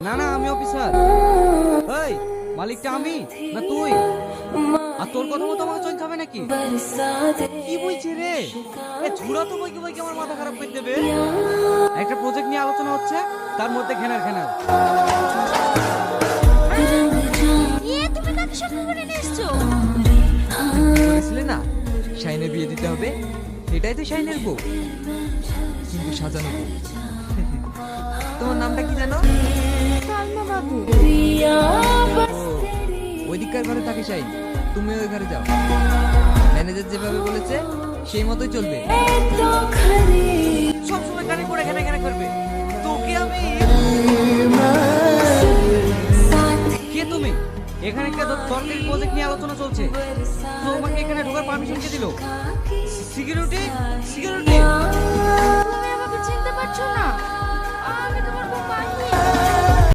না না আমি অফিসার। এই মালিকটা আমি না তুই? আর তোর কথা মতো আমাকে চলতে হবে নাকি? কি বলছে রে? এ ঝুড়া তো বইকে বইকে আমার মাথা খারাপ করে দেবে। একটা প্রজেক্ট নিয়ে আলোচনা হচ্ছে তার মধ্যে ঘেনার ঘেনার। বলেছিলে না শাইনের বিয়ে দিতে হবে এটাই তো শাইনের বউ। কিন্তু সাজানো বউ। তোমার নামটা কি জানো? সালমা বাবু ও ওই দিককার ঘরে থাকে শাইন তুমি ওই ঘরে যাও। ম্যানেজার যেভাবে বলেছে সেই মতোই চলবে। সব সময় গাড়ি করে ঘেনা ঘেনা করবে। তোকে আমি কে তুমি? এখানে একটা দরকারি প্রজেক্ট নিয়ে আলোচনা চলছে। তোমাকে এখানে ঢোকার পারমিশন কে দিল? Security security